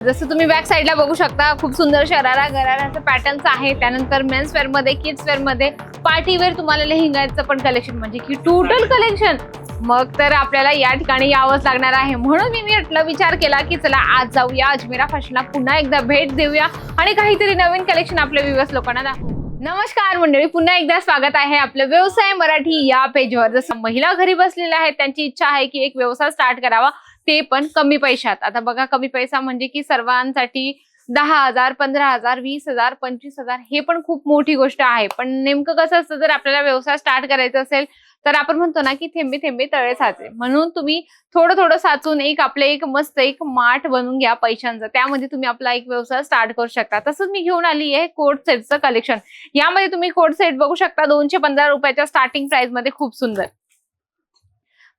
जसं तुम्ही बॅक साईडला बघू शकता खूप सुंदर शरारा गराराचं पॅटर्न्स आहे. त्यानंतर मेन्स वेअरमध्ये किड्स वेअरमध्ये पार्टी वेअर तुम्हाला लेहिंगाचं पण कलेक्शन म्हणजे की टोटल कलेक्शन मग तर आपल्याला या ठिकाणी यावंच लागणार आहे. म्हणून मी म्हटलं विचार केला की चला आज जाऊया अजमेरा फॅशनला पुन्हा एकदा भेट देऊया आणि काहीतरी नवीन कलेक्शन आपल्या विवस लोकांना दाखवू. नमस्कार मंडळी पुन्हा एकदा स्वागत आहे आपलं व्यवसाय मराठी या पेजवर जसं महिला घरी बसलेल्या आहेत त्यांची इच्छा आहे की एक व्यवसाय स्टार्ट करावा. ते पण कमी पैशात. आता बघा कमी पैसा म्हणजे की सर्वांसाठी दहा हजार पंधरा हजार वीस हजार पंचवीस हजार हे पण खूप मोठी गोष्ट आहे. पण नेमकं कसं असतं जर आपल्याला व्यवसाय स्टार्ट करायचा असेल तर आपण म्हणतो ना की थेंबे थेंबे तळे साचे. म्हणून तुम्ही थोडं थोडं साचून एक आपलं एक मस्त एक माठ बनवून घ्या पैशांचं. त्यामध्ये तुम्ही आपला एक व्यवसाय स्टार्ट करू शकता. तसंच मी घेऊन आली आहे कोट सेटचं कलेक्शन यामध्ये तुम्ही कोट सेट बघू शकता दोनशे पंधरा रुपयाच्या स्टार्टिंग प्राइसमध्ये खूप सुंदर.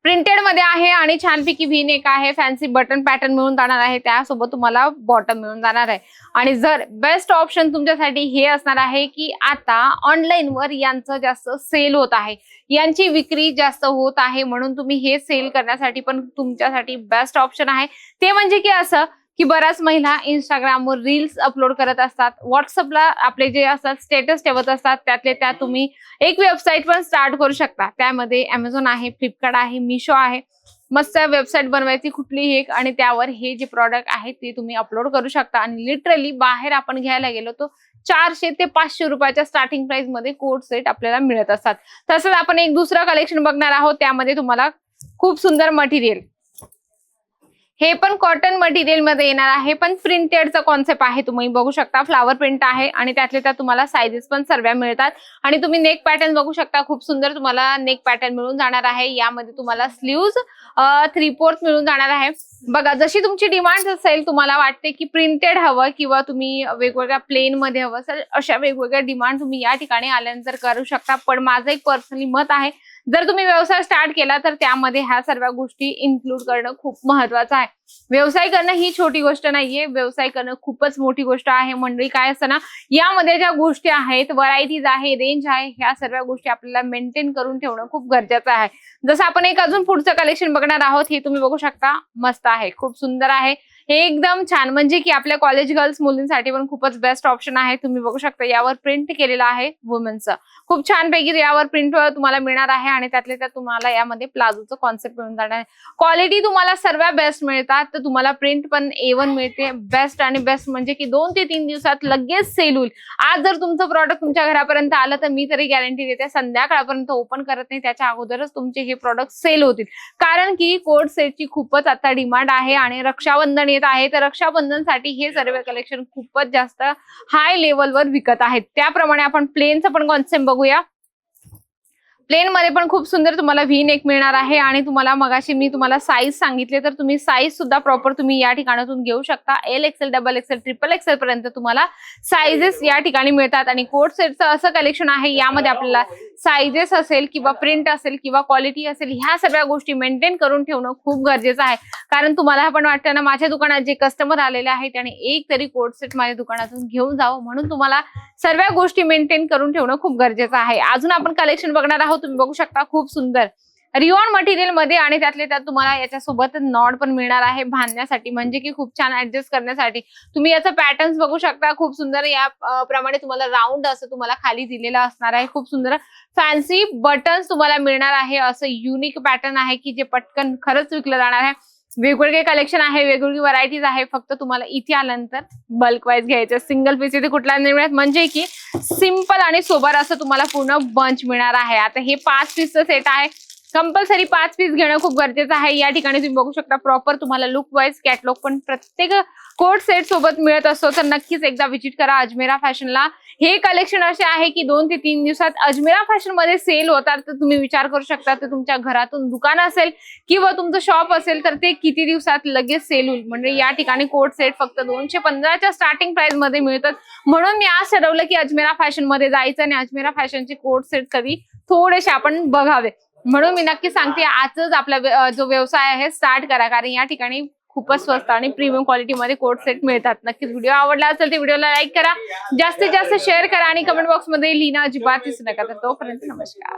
प्रिंटेडमध्ये आहे आणि छानपैकी व्ही नेक आहे फॅन्सी बटन पॅटर्न मिळून जाणार आहे. त्यासोबत तुम्हाला बॉटम मिळून जाणार आहे. आणि जर बेस्ट ऑप्शन तुमच्यासाठी हे असणार आहे की आता ऑनलाईन वर यांचं जास्त सेल होत आहे. यांची विक्री जास्त होत आहे म्हणून तुम्ही हे सेल करण्यासाठी पण तुमच्यासाठी बेस्ट ऑप्शन आहे. ते म्हणजे की असं की बऱ्याच महिला इंस्टाग्रामवर रील्स अपलोड करत असतात. व्हॉट्सअपला आपले जे असतात स्टेटस ठेवत असतात त्यातले त्या तुम्ही एक वेबसाईट पण स्टार्ट करू शकता. त्यामध्ये अमेझॉन आहे फ्लिपकार्ट आहे मिशो आहे. मस्त वेबसाईट बनवायची कुठलीही एक आणि त्यावर हे जे प्रॉडक्ट आहे ते तुम्ही अपलोड करू शकता. आणि लिटरली बाहेर आपण घ्यायला गेलो तो चारशे ते पाचशे रुपयाच्या स्टार्टिंग प्राइसमध्ये कोट सेट आपल्याला मिळत असतात. तसंच आपण एक दुसरं कलेक्शन बघणार आहोत. त्यामध्ये तुम्हाला खूप सुंदर मटेरियल हे पण कॉटन मटेरियलमध्ये येणार आहे. पण प्रिंटेडचा कॉन्सेप्ट आहे. तुम्ही बघू शकता फ्लावर प्रिंट आहे आणि त्यातले त्यात तुम्हाला सायझेस पण सर्व मिळतात. आणि तुम्ही नेक पॅटर्न बघू शकता. खूप सुंदर तुम्हाला नेक पॅटर्न मिळून जाणार आहे. यामध्ये तुम्हाला स्लीव्ज थ्री फोर्थ मिळून जाणार आहे. बघा जशी तुमची डिमांड असेल तुम्हाला वाटते की प्रिंटेड हवं किंवा तुम्ही वेगवेगळ्या प्लेन मध्ये हवं असेल अशा वेगवेगळ्या डिमांड तुम्ही या ठिकाणी आल्यानंतर करू शकता. पण माझं एक पर्सनली मत आहे जर तुम्ही व्यवसाय स्टार्ट केला तर त्यामध्ये ह्या सर्व गोष्टी इन्क्लूड करणं खूप महत्वाचं आहे. व्यवसाय करणं ही छोटी गोष्ट नाहीये. व्यवसाय करणं खूपच मोठी गोष्ट आहे. मंडळी काय असतं ना यामध्ये ज्या गोष्टी आहेत व्हरायटीज आहे रेंज आहे ह्या सर्व गोष्टी आपल्याला मेंटेन करून ठेवणं खूप गरजेचं आहे. जसं आपण एक अजून पुढचं कलेक्शन बघणार आहोत हे तुम्ही बघू शकता. मस्त आहे खूप सुंदर आहे. हे एकदम छान म्हणजे की आपल्या कॉलेज गर्ल्स मुलींसाठी पण खूपच बेस्ट ऑप्शन आहे. तुम्ही बघू शकता यावर प्रिंट केलेलं आहे वुमेनचं खूप छानपैकी यावर प्रिंट तुम्हाला मिळणार आहे आणि त्यातले त्यात तुम्हाला यामध्ये प्लाझोचं कॉन्सेप्ट मिळून जाणार आहे. क्वालिटी तुम्हाला सर्व बेस्ट मिळतात. तर तुम्हाला प्रिंट पण ए वन मिळते. बेस्ट आणि बेस्ट म्हणजे की दोन ते तीन दिवसात लगेच सेल होईल. आज जर तुमचं प्रॉडक्ट तुमच्या घरापर्यंत आलं तर मी तरी गॅरंटी देते संध्याकाळपर्यंत ओपन करत नाही. त्याच्या अगोदरच तुमचे हे प्रॉडक्ट सेल होतील. कारण की कोड सेटची खूपच आता डिमांड आहे आणि रक्षाबंधन येत आहे तर रक्षाबंधनसाठी हे सर्व कलेक्शन खूपच जास्त हाय लेवलवर विकत आहेत. त्याप्रमाणे आपण प्लेनचं पण कॉन्सेप्ट बघूया. प्लेन मध्ये पण खूप सुंदर तुम्हाला व्ही नेक मिळणार आहे आणि तुम्हाला मगाशी मी तुम्हाला साईज सांगितले तर तुम्ही साईज सुद्धा प्रॉपर तुम्ही या ठिकाणातून घेऊ शकता. L XL double XL triple XL पर्यंत तुम्हाला साईजेस या ठिकाणी मिळतात आणि कोट सेटचं असं कलेक्शन आहे यामध्ये आपल्याला साईजेस असेल किंवा प्रिंट असेल किंवा क्वालिटी असेल ह्या सगळ्या गोष्टी मेंटेन करून ठेवणं खूप गरजेचं आहे. कारण तुम्हाला पण वाटतं ना माझ्या दुकानात जे कस्टमर आलेले आहेत आणि एक तरी कोट सेट माझ्या दुकानातून घेऊन जावं म्हणून तुम्हाला सर्व गोष्टी मेंटेन करून ठेवणं खूप गरजेचं आहे. अजून आपण कलेक्शन बघणार आहोत तुम्ही बघू शकता खूप सुंदर. रिओन मटेरियलमध्ये आणि त्यातले त्यात तुम्हाला याच्यासोबत नॉड पण मिळणार आहे बांधण्यासाठी म्हणजे की खूप छान ऍडजस्ट करण्यासाठी. तुम्ही याचा पॅटर्न्स बघू शकता खूप सुंदर या प्रमाणे तुम्हाला राऊंड असं तुम्हाला खाली दिलेलं असणार आहे खूप सुंदर. फॅन्सी बटन्स तुम्हाला मिळणार आहे असं युनिक पॅटर्न आहे की जे पटकन खरंच विकलं जाणार आहे. वेगवेगळे कलेक्शन आहे वेगवेगळी व्हरायटीज आहे फक्त तुम्हाला इथे आल्यानंतर बल्क वाईज घ्यायचं. सिंगल पीस इथे कुठला नाही मिळत. म्हणजे की सिंपल आणि सोबर असं तुम्हाला पूर्ण बंच मिळणार आहे. आता हे पाच पीसचं सेट आहे. कंपल्सरी पाच पीस घेणं खूप गरजेचं आहे. या ठिकाणी तुम्ही बघू शकता प्रॉपर तुम्हाला लुक वाईज कॅटलॉग पण प्रत्येक कोट सेट सोबत मिळत असतो. तर नक्कीच एकदा विजिट करा अजमेरा फॅशनला हे कलेक्शन असे आहे की दोन ते तीन दिवसात अजमेरा फॅशनमध्ये सेल होतात. तर तुम्ही विचार करू शकता तर तुमच्या घरातून दुकान असेल किंवा तुमचं शॉप असेल तर ते किती दिवसात लगेच सेल होईल. म्हणजे या ठिकाणी कोट सेट फक्त दोनशे पंधराच्या स्टार्टिंग प्राइसमध्ये मिळतात. म्हणून मी आज ठरवलं की अजमेरा फॅशनमध्ये जायचं आणि अजमेरा फॅशनचे कोट सेट कधी थोडेसे आपण बघावे. म्हणून मी नक्की सांगते आजच आपला जो व्यवसाय आहे स्टार्ट करा. कारण या ठिकाणी खूपच स्वस्त आणि प्रीमियम क्वालिटीमध्ये कोट सेट मिळतात. नक्कीच व्हिडिओ आवडला असेल तर व्हिडिओला लाईक करा. जास्तीत जास्त शेअर करा आणि कमेंट बॉक्समध्ये लिहिणं अजिबात दिसू नका. तर तोपर्यंत नमस्कार.